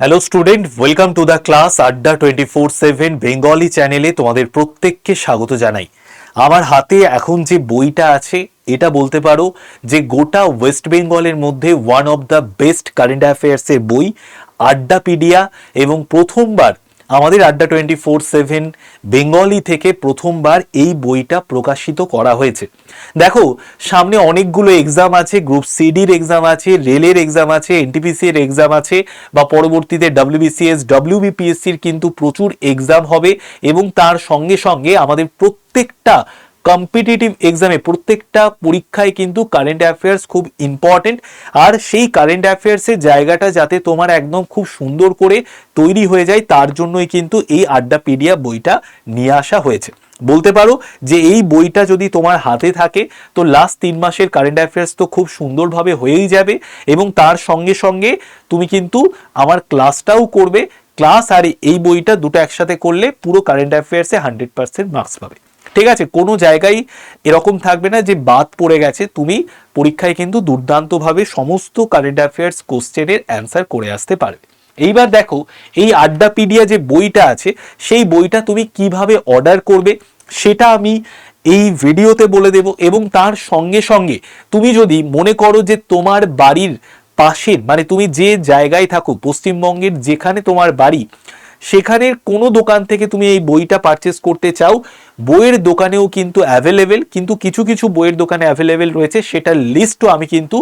Hello student welcome to the class Adda twenty four seven Bengali চ্যানেলে তোমাদের প্রত্যেককে স্বাগত জানাই। আমার হাতে এখন যে বইটা আছে, এটা বলতে পারো যে গোটা ওয়েস্ট বেঙ্গলের মধ্যে one of the best current অ্যাফেয়ার্সের বই আড্ডাপিডিয়া এবং প্রথমবার আমাদের আড্ডা টোয়েন্টি ফোর সেভেন বেঙ্গলি থেকে প্রথমবার এই বইটা প্রকাশিত করা হয়েছে। দেখো, সামনে অনেকগুলো এক্সাম আছে গ্রুপ সিডির এক্সাম আছে রেলের এক্সাম আছে এনটিপিসি এর এক্সাম আছে, বা পরবর্তীতে ডাব্লিউবিসিএস ডাব্লিউবিপিএসসির কিন্তু প্রচুর এক্সাম হবে এবং তার সঙ্গে সঙ্গে আমাদের প্রত্যেকটা কম্পিটিটিভ এক্সামে প্রত্যেকটা পরীক্ষায় কিন্তু কারেন্ট অ্যাফেয়ার্স খুব ইম্পর্টেন্ট আর সেই কারেন্ট অ্যাফেয়ার্সের জায়গাটা যাতে তোমার একদম খুব সুন্দর করে তৈরি হয়ে যায়, তার জন্যই কিন্তু এই আড্ডাপিডিয়া বইটা নিয়ে আসা হয়েছে। বলতে পারো যে এই বইটা যদি তোমার হাতে থাকে, তো লাস্ট তিন মাসের কারেন্ট অ্যাফেয়ার্স তো খুব সুন্দরভাবে হয়েই যাবে এবং তার সঙ্গে সঙ্গে তুমি কিন্তু আমার ক্লাসটাও করবে ক্লাস আর এই বইটা দুটো একসাথে করলে পুরো কারেন্ট অ্যাফেয়ার্সে হান্ড্রেড পার্সেন্ট মার্কস পাবে। ঠিক আছে, কোনো জায়গায় এরকম থাকবে না যে বাদ পড়ে গেছে, তুমি পরীক্ষায় কিন্তু দুর্দান্তভাবে সমস্ত কারেন্ট অ্যাফেয়ার্স কোশ্চেনের অ্যান্সার করে আসতে পারবে। এইবার দেখো, এই আড্ডাপিডিয়া যে বইটা আছে, সেই বইটা তুমি কীভাবে অর্ডার করবে, সেটা আমি এই ভিডিওতে বলে দেব এবং তার সঙ্গে সঙ্গে তুমি যদি মনে করো যে তোমার বাড়ির পাশের মানে তুমি যে জায়গায় থাকো, পশ্চিমবঙ্গের যেখানে তোমার বাড়ি সেখানের কোনো দোকান থেকে তুমি এই বইটা পারচেস করতে চাও, বইয়ের দোকানেও কিন্তু অ্যাভেলেবেল কিন্তু কিছু কিছু বইয়ের দোকানে অ্যাভেলেবেল রয়েছে, সেটার লিস্টও আমি কিন্তু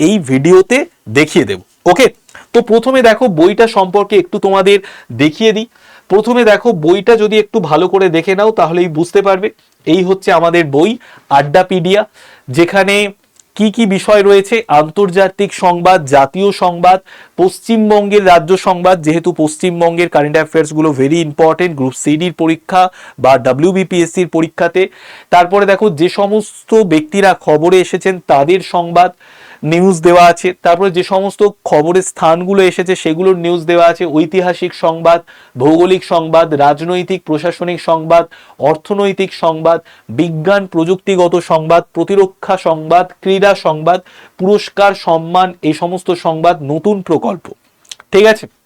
এই ভিডিওতে দেখিয়ে দেব। ওকে তো প্রথমে দেখো বইটা সম্পর্কে একটু তোমাদের দেখিয়ে দিই। প্রথমে দেখো বইটা যদি একটু ভালো করে দেখে নাও, তাহলেই বুঝতে পারবে। এই হচ্ছে আমাদের বই, আড্ডাপিডিয়া, যেখানে কি কি বিষয় রয়েছে? আন্তর্জাতিক সংবাদ, জাতীয় সংবাদ, পশ্চিমবঙ্গের রাজ্য সংবাদ, যেহেতু পশ্চিমবঙ্গের কারেন্ট অ্যাফেয়ার্সগুলো ভেরি ইম্পর্টেন্ট গ্রুপ সিডির পরীক্ষা বা ডাব্লিউবিপিএসসির পরীক্ষাতে। তারপরে দেখো, যে সমস্ত ব্যক্তিরা খবরে এসেছেন, তাদের সংবাদ নিউজ দেওয়া আছে। তারপরে যে সমস্ত খবরের স্থানগুলো এসেছে, সেগুলোর নিউজ দেওয়া আছে। ঐতিহাসিক সংবাদ, ভৌগোলিক সংবাদ, রাজনৈতিক, প্রশাসনিক সংবাদ, অর্থনৈতিক সংবাদ, বিজ্ঞান, প্রযুক্তিগত সংবাদ, প্রতিরক্ষা সংবাদ, ক্রীড়া সংবাদ, পুরস্কার, সম্মান, এই সমস্ত সংবাদ নতুন প্রকল্প। ঠিক আছে?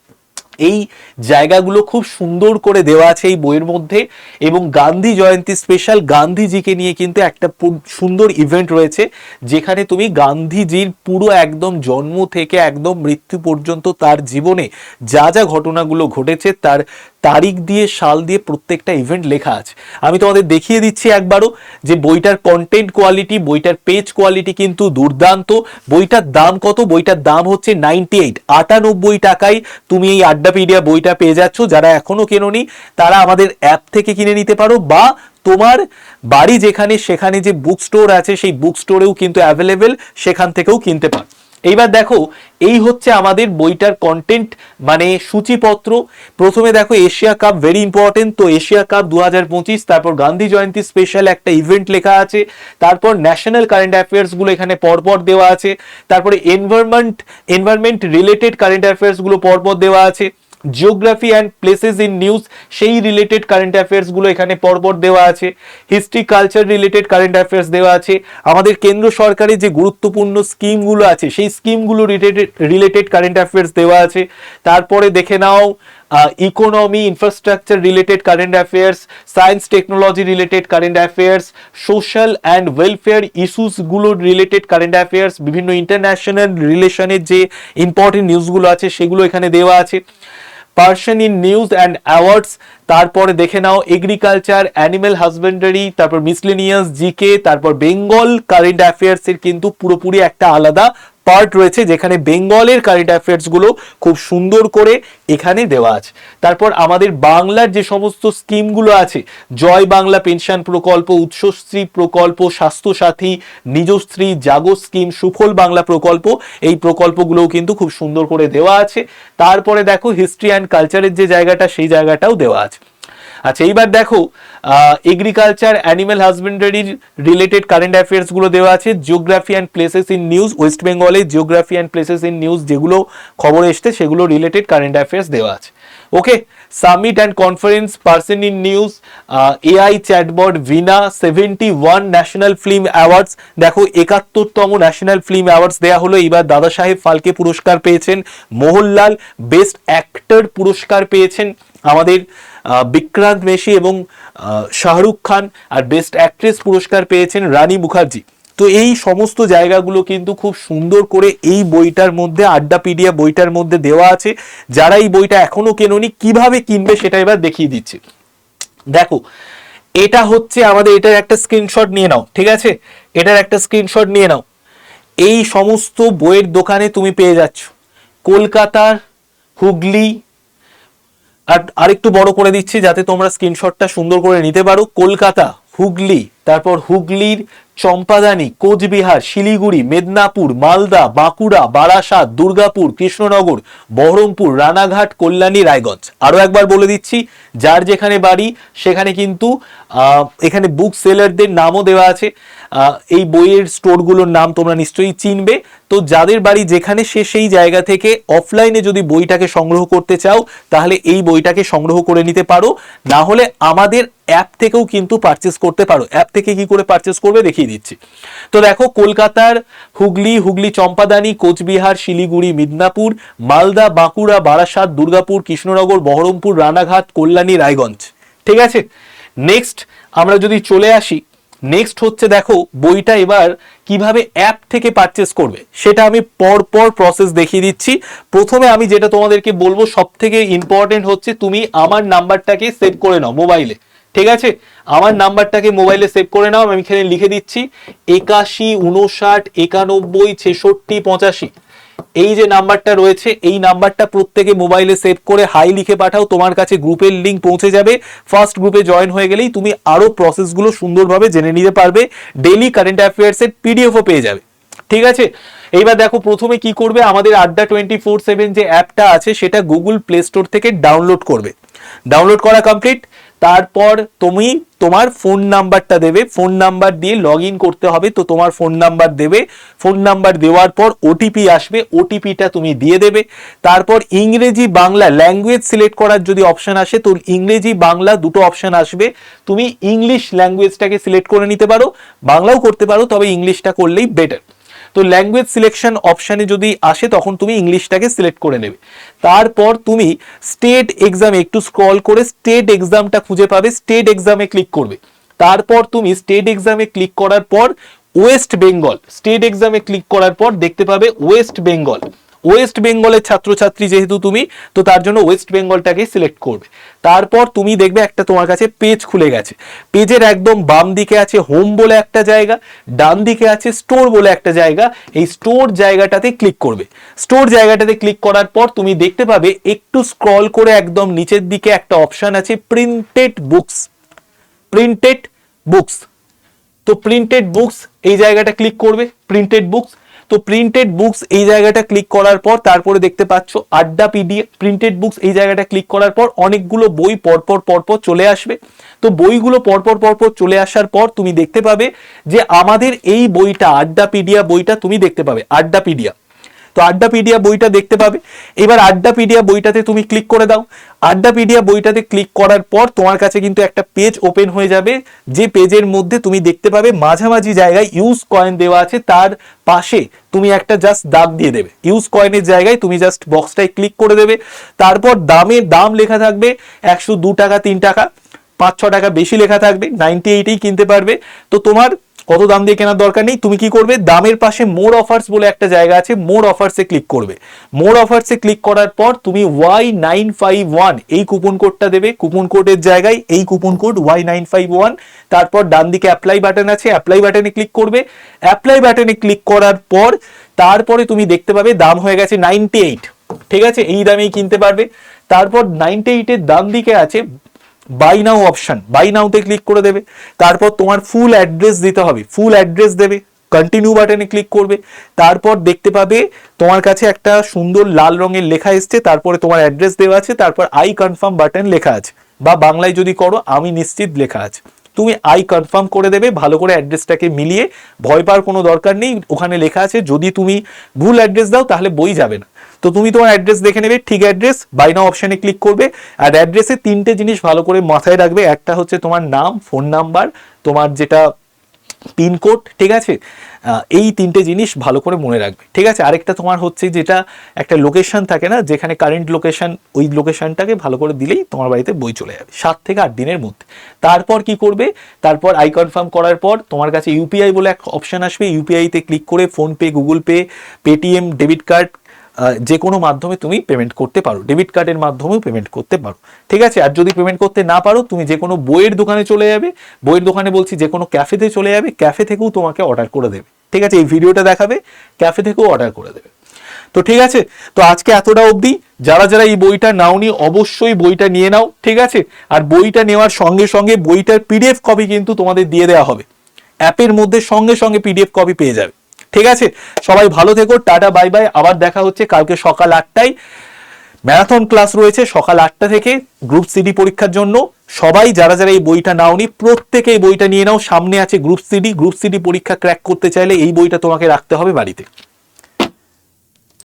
এই জায়গাগুলো খুব সুন্দর করে দেওয়া আছে এই বইয়ের মধ্যে এবং গান্ধী জয়ন্তী স্পেশাল গান্ধীজিকে নিয়ে কিন্তু একটা সুন্দর ইভেন্ট রয়েছে, যেখানে তুমি গান্ধীজির পুরো একদম জন্ম থেকে একদম মৃত্যু পর্যন্ত তার জীবনে যা যা ঘটনাগুলো ঘটেছে তার তারিখ দিয়ে, সাল দিয়ে প্রত্যেকটা ইভেন্ট লেখা আছে। আমি তোমাদের দেখিয়ে দিচ্ছি একবারও যে বইটার কন্টেন্ট কোয়ালিটি বইটার পেজ কোয়ালিটি কিন্তু দুর্দান্ত। বইটার দাম কত? বইটার দাম হচ্ছে নাইনটি এইট আটানব্বই টাকায় তুমি এই আড্ডাপিডিয়া বইটা পেয়ে যাচ্ছ। যারা এখনও কেননি, তারা আমাদের অ্যাপ থেকে কিনে নিতে পারো বা তোমার বাড়ি যেখানে, সেখানে যে বুক স্টোর আছে, সেই বুক স্টোরেও কিন্তু অ্যাভেলেবেল সেখান থেকেও কিনতে পারো। এইবার দেখো, এই হচ্ছে আমাদের বইটার কন্টেন্ট মানে সূচিপত্র। প্রথমে দেখো, এশিয়া কাপ ভেরি ইম্পর্টেন্ট তো এশিয়া কাপ দু হাজার পঁচিশ, তারপর গান্ধী জয়ন্তী স্পেশাল একটা ইভেন্ট লেখা আছে। তারপর ন্যাশনাল কারেন্ট অ্যাফেয়ার্সগুলো এখানে পরপর দেওয়া আছে। তারপরে এনভায়রনমেন্ট এনভায়রনমেন্ট রিলেটেড কারেন্ট অ্যাফেয়ার্সগুলো পরপর দেওয়া আছে। Geography and places in news সেই রিলেটেড কারেন্ট অ্যাফেয়ার্সগুলো এখানে পরপর দেওয়া আছে। History culture related current affairs দেওয়া আছে। আমাদের কেন্দ্র সরকারের যে গুরুত্বপূর্ণ স্কিমগুলো আছে, সেই স্কিমগুলো রিলেটেড রিলেটেড কারেন্ট অ্যাফেয়ার্স দেওয়া আছে। তারপরে দেখে নাও economy infrastructure related current affairs science technology related current affairs social and welfare ইস্যুসগুলো related current affairs বিভিন্ন ইন্টারন্যাশনাল রিলেশনের যে ইম্পর্টেন্ট নিউজগুলো আছে, সেগুলো এখানে দেওয়া আছে। Person in news and awards. তারপরে দেখে নাও এগ্রিকালচার অ্যানিমেল হাজবেন্ডারি, তারপর মিসলিনিয়াস, জিকে, তারপর বেঙ্গল, কারেন্ট অ্যাফেয়ার্স এর কিন্তু পুরোপুরি একটা আলাদা পার্ট রয়েছে যেখানে বেঙ্গলের কারেন্ট অ্যাফেয়ার্সগুলো খুব সুন্দর করে এখানে দেওয়া আছে। তারপর আমাদের বাংলার যে সমস্ত স্কিমগুলো আছে, জয় বাংলা পেনশন প্রকল্প, উৎসশ্রী প্রকল্প, স্বাস্থ্যসাথী, নিজশ্রী, জাগো স্কিম সুফল বাংলা প্রকল্প, এই প্রকল্পগুলোও কিন্তু খুব সুন্দর করে দেওয়া আছে। তারপরে দেখো হিস্ট্রি অ্যান্ড কালচারের যে জায়গাটা, সেই জায়গাটাও দেওয়া আছে। আচ্ছা এইবার দেখো এগ্রিকালচার অ্যানিম্যাল হাজবেন্ডারির রিলেটেড কারেন্ট অ্যাফেয়ার্সগুলো দেওয়া আছে। Geography and places in news West বেঙ্গলে geography and places in news যেগুলো খবর এসছে, সেগুলো রিলেটেড কারেন্ট অ্যাফেয়ার্স দেওয়া আছে। Okay summit and conference person in news AI chatbot ভিনা seventy one national film awards দেখো, একাত্তরতম ন্যাশনাল ফিল্ম অ্যাওয়ার্ডস দেওয়া হলো। এবার দাদা সাহেব ফালকে পুরস্কার পেয়েছেন। মোহনলাল বেস্ট অ্যাক্টর পুরস্কার পেয়েছেন আমাদের বিক্রান্ত মেশি এবং শাহরুখ খান আর বেস্ট অ্যাক্ট্রেস পুরস্কার পেয়েছেন রানী মুখার্জি। তো এই সমস্ত জায়গাগুলো কিন্তু খুব সুন্দর করে এই বইটার মধ্যে আড্ডাপিডিয়া বইটার মধ্যে দেওয়া আছে। যারা এই বইটা এখনও কেননি, কীভাবে কিনবে সেটা এবার দেখিয়ে দিচ্ছে। দেখো, এটা হচ্ছে আমাদের, এটার একটা স্ক্রিনশট নিয়ে নাও, ঠিক আছে? এটার একটা স্ক্রিনশট নিয়ে নাও। এই সমস্ত বইয়ের দোকানে তুমি পেয়ে যাচ্ছ। কলকাতার হুগলি আর আরেকটু বড় করে দিচ্ছি যাতে তোমরা স্ক্রিনশটটা সুন্দর করে নিতে পারো। কলকাতা, হুগলি, তারপর হুগলির চম্পাদানি কোচবিহার, শিলিগুড়ি, মেদিনীপুর, মালদা, বাঁকুড়া, বারাসাত, দুর্গাপুর, কৃষ্ণনগর, বহরমপুর, রানাঘাট, কল্যাণী, রায়গঞ্জ। আরও একবার বলে দিচ্ছি, যার যেখানে বাড়ি, সেখানে কিন্তু এখানে বুক সেলারদের নামও দেওয়া আছে। এই বইয়ের স্টোরগুলোর নাম তোমরা নিশ্চয়ই চিনবে। তো যাদের বাড়ি যেখানে সে সেই জায়গা থেকে অফলাইনে যদি বইটাকে সংগ্রহ করতে চাও, তাহলে এই বইটাকে সংগ্রহ করে নিতে পারো। না হলে আমাদের অ্যাপ থেকেও কিন্তু পারচেস করতে পারো। অ্যাপ থেকে কি করে পারচেস করবে দেখিয়ে দিচ্ছি। তো দেখো, কলকাতার হুগলি হুগলি চম্পাদানি, কোচবিহার, শিলিগুড়ি, মিদনাপুর, মালদা, বাঁকুড়া, বারাসাত, দুর্গাপুর, কৃষ্ণনগর, বহরমপুর, রানাঘাট, কল্যাণী, রায়গঞ্জ। ঠিক আছে? নেক্সট আমরা যদি চলে আসি নেক্সট হচ্ছে দেখো, বইটা এবার কীভাবে অ্যাপ থেকে পারচেস করবে, সেটা আমি পর পর প্রসেস দেখিয়ে দিচ্ছি। প্রথমে আমি যেটা তোমাদেরকে বলব সব থেকে ইম্পর্টেন্ট হচ্ছে তুমি আমার নাম্বারটাকে সেভ করে নাও মোবাইলে ঠিক আছে? আমার নাম্বারটাকে মোবাইলে সেভ করে নাও, আমি এখানে লিখে দিচ্ছি, একাশি, উনষাট, একানব্বই, ছেষট্টি, পঁচাশি। এই যে নাম্বারটা রয়েছে, এই নাম্বারটা প্রত্যেকে মোবাইলে সেভ করে হাই লিখে পাঠাও, তোমার কাছে গ্রুপের লিঙ্ক পৌঁছে যাবে। ফার্স্ট গ্রুপে জয়েন হয়ে গেলেই তুমি আরও প্রসেসগুলো সুন্দরভাবে জেনে নিতে পারবে। ডেলি কারেন্ট অ্যাফেয়ার্সের পিডিএফও পেয়ে যাবে। ঠিক আছে? এইবার দেখো, প্রথমে কি করবে? আমাদের আড্ডা টোয়েন্টি ফোর সেভেন যে অ্যাপটা আছে, সেটা গুগল প্লে স্টোর থেকে ডাউনলোড করবে। ডাউনলোড করা কমপ্লিট তারপর তুমি তোমার ফোন নাম্বারটা দেবে। ফোন নাম্বার দিয়ে লগ করতে হবে, তো তোমার ফোন নাম্বার দেবে। ফোন নাম্বার দেওয়ার পর ওটিপি আসবে ওটিপিটা তুমি দিয়ে দেবে। তারপর ইংরেজি বাংলা ল্যাঙ্গুয়েজ সিলেক্ট করার যদি অপশান আসে, তো ইংরেজি বাংলা দুটো অপশান আসবে। তুমি ইংলিশ ল্যাঙ্গুয়েজটাকে সিলেক্ট করে নিতে পারো, বাংলাও করতে পারো, তবে ইংলিশটা করলেই বেটার তো ল্যাঙ্গুয়েজ সিলেকশন অপশানে যদি আসে, তখন তুমি ইংলিশটাকে সিলেক্ট করে নেবে। তারপর তুমি স্টেট এক্সামে একটু স্ক্রল করে স্টেট এক্সামটা খুঁজে পাবে স্টেট এক্সামে ক্লিক করবে। তারপর তুমি স্টেট এক্সামে ক্লিক করার পর ওয়েস্ট বেঙ্গল স্টেট এক্সামে ক্লিক করার পর দেখতে পাবে ওয়েস্ট বেঙ্গল ওয়েস্ট বেঙ্গলের ছাত্রছাত্রী যেহেতু তুমি, তো তার জন্য ওয়েস্ট বেঙ্গলটাকেই সিলেক্ট করবে। তারপর তুমি দেখবে একটা তোমার কাছে পেজ খুলে গেছে। পেজের একদম বাম দিকে আছে হোম বলে একটা জায়গা, ডান দিকে আছে স্টোর বলে একটা জায়গা। এই স্টোর জায়গাটাতে ক্লিক করবে। স্টোর জায়গাটাতে ক্লিক করার পর তুমি দেখতে পাবে একটু স্ক্রল করে একদম নিচের দিকে একটা অপশান আছে প্রিন্টেড বুকস প্রিন্টেড বুকস তো প্রিন্টেড বুকস এই জায়গাটা ক্লিক করবে। প্রিন্টেড বুকস তো প্রিন্টেড বুকস এই জায়গাটা ক্লিক করার পর তারপরে দেখতে পাচ্ছ আড্ডা পিডিএফ প্রিন্টেড বুকস এই জায়গাটা ক্লিক করার পর অনেকগুলো বই পরপর পরপর চলে আসবে। তো বইগুলো পরপর পরপর চলে আসার পর তুমি দেখতে পাবে যে আমাদের এই বইটা, আড্ডা পিডিয়া বইটা তুমি দেখতে পাবে আড্ডাপিডিয়া তো আড্ডাপিডিয়া বইটা দেখতে পাবে। এবার আড্ডাপিডিয়া বইটাতে তুমি ক্লিক করে দাও। আড্ডাপিডিয়া বইটাতে ক্লিক করার পর তোমার কাছে কিন্তু একটা পেজ ওপেন হয়ে যাবে। যে পেজের মধ্যে তুমি দেখতে পাবে মাঝামাঝি জায়গায় ইউজ কয়েন দেওয়া আছে, তার পাশে তুমি একটা জাস্ট দাগ দিয়ে দেবে। ইউজ কয়েনের জায়গায় তুমি জাস্ট বক্সটায় ক্লিক করে দেবে। তারপর দামের দাম লেখা থাকবে একশো দু টাকা, তিন টাকা, পাঁচ ছ টাকা বেশি লেখা থাকবে নাইনটি এইটেই কিনতে পারবে। তো তোমার কত দাম দিয়ে কেনার দরকার নেই? তুমি কি করবে? দামের পাশে মোর অফার্স বলে একটা জায়গা আছে মোর অফার্সে ক্লিক করবে। মোর অফার্সে ক্লিক করার পর তুমি ওয়াই নাইন ফাইভ ওয়ান এই কুপন কোডটা দেবে। কুপন কোডের জায়গায় এই coupon code Y nine five one তারপর ডান দিকে অ্যাপ্লাই বাটন আছে অ্যাপ্লাই বাটনে ক্লিক করবে। অ্যাপ্লাই বাটনে ক্লিক করার পর তারপরে তুমি দেখতে পাবে দাম হয়ে গেছে নাইনটি এইট ঠিক আছে? এই দামেই কিনতে পারবে। তারপর নাইনটি এইটের দাম দিকে আছে বাই নাও অপশন বাই নাওতে ক্লিক করে দেবে। তারপর তোমার ফুল অ্যাড্রেস দিতে হবে। ফুল অ্যাড্রেস দেবে কন্টিনিউ বাটনে ক্লিক করবে। তারপর দেখতে পাবে তোমার কাছে একটা সুন্দর লাল রঙের লেখা এসছে, তারপরে তোমার অ্যাড্রেস দেওয়া আছে, তারপর আই কনফার্ম বাটন লেখা আছে। বা বাংলায় যদি করো, আমি নিশ্চিত লেখা আছে। তুমি আই কনফার্ম করে দেবে, ভালো করে অ্যাড্রেসটাকে মিলিয়ে, ভয় পাওয়ার কোনো দরকার নেই, ওখানে লেখা আছে, যদি তুমি ভুল অ্যাড্রেস দাও, তাহলে বই যাবে না। তো তুমি তোমার অ্যাড্রেস দেখে নেবে, ঠিক অ্যাড্রেস বাই নাও অপশানে ক্লিক করবে, আর অ্যাড্রেসে তিনটে জিনিস ভালো করে মাথায় রাখবে, একটা হচ্ছে তোমার নাম ফোন নাম্বার তোমার যেটা পিনকোড ঠিক আছে? এই তিনটে জিনিস ভালো করে মনে রাখবে। ঠিক আছে? আরেকটা তোমার হচ্ছে যেটা একটা লোকেশন থাকে না, যেখানে কারেন্ট লোকেশন ওই লোকেশনটাকে ভালো করে দিলেই তোমার বাড়িতে বই চলে যাবে, সাত থেকে আট দিনের মধ্যে। তারপর কি করবে? তারপর আই কনফার্ম করার পর তোমার কাছে ইউপিআই বলে এক অপশান আসবে। ইউপিআইতে ক্লিক করে PhonePe Google pay Paytm debit card যে কোনো মাধ্যমে তুমি পেমেন্ট করতে পারো। ডেবিট কার্ডের মাধ্যমেও পেমেন্ট করতে পারো। ঠিক আছে? আর যদি পেমেন্ট করতে না পারো, তুমি যে কোনো বইয়ের দোকানে চলে যাবে। বইয়ের দোকানে বলছি যে কোনো ক্যাফেতে চলে যাবে। ক্যাফে থেকেও তোমাকে অর্ডার করে দেবে। ঠিক আছে? এই ভিডিওটা দেখাবে। ক্যাফে থেকেও অর্ডার করে দেবে। তো ঠিক আছে? তো আজকে এতটা অবধি। যারা যারা এই বইটা নাওনি, অবশ্যই বইটা নিয়ে নাও। ঠিক আছে? আর বইটা নেওয়ার সঙ্গে সঙ্গে বইটার পিডিএফ কপি কিন্তু তোমাদের দিয়ে দেওয়া হবে। অ্যাপের মধ্যে সঙ্গে সঙ্গে পিডিএফ কপি পেয়ে যাবে। ঠিক আছে? সবাই ভালো থেকো, টাটা, বাই বাই। আবার দেখা হচ্ছে কালকে সকাল আটটায়। ম্যারাথন ক্লাস রয়েছে সকাল আটটা থেকে গ্রুপ সিডি পরীক্ষার জন্য। সবাই যারা যারা এই বইটা নাওনি, প্রত্যেকে এই বইটা নিয়ে নাও। সামনে আছে গ্রুপ সিডি গ্রুপ সিডি পরীক্ষা ক্র্যাক করতে চাইলে এই বইটা তোমাকে রাখতে হবে বাড়িতে।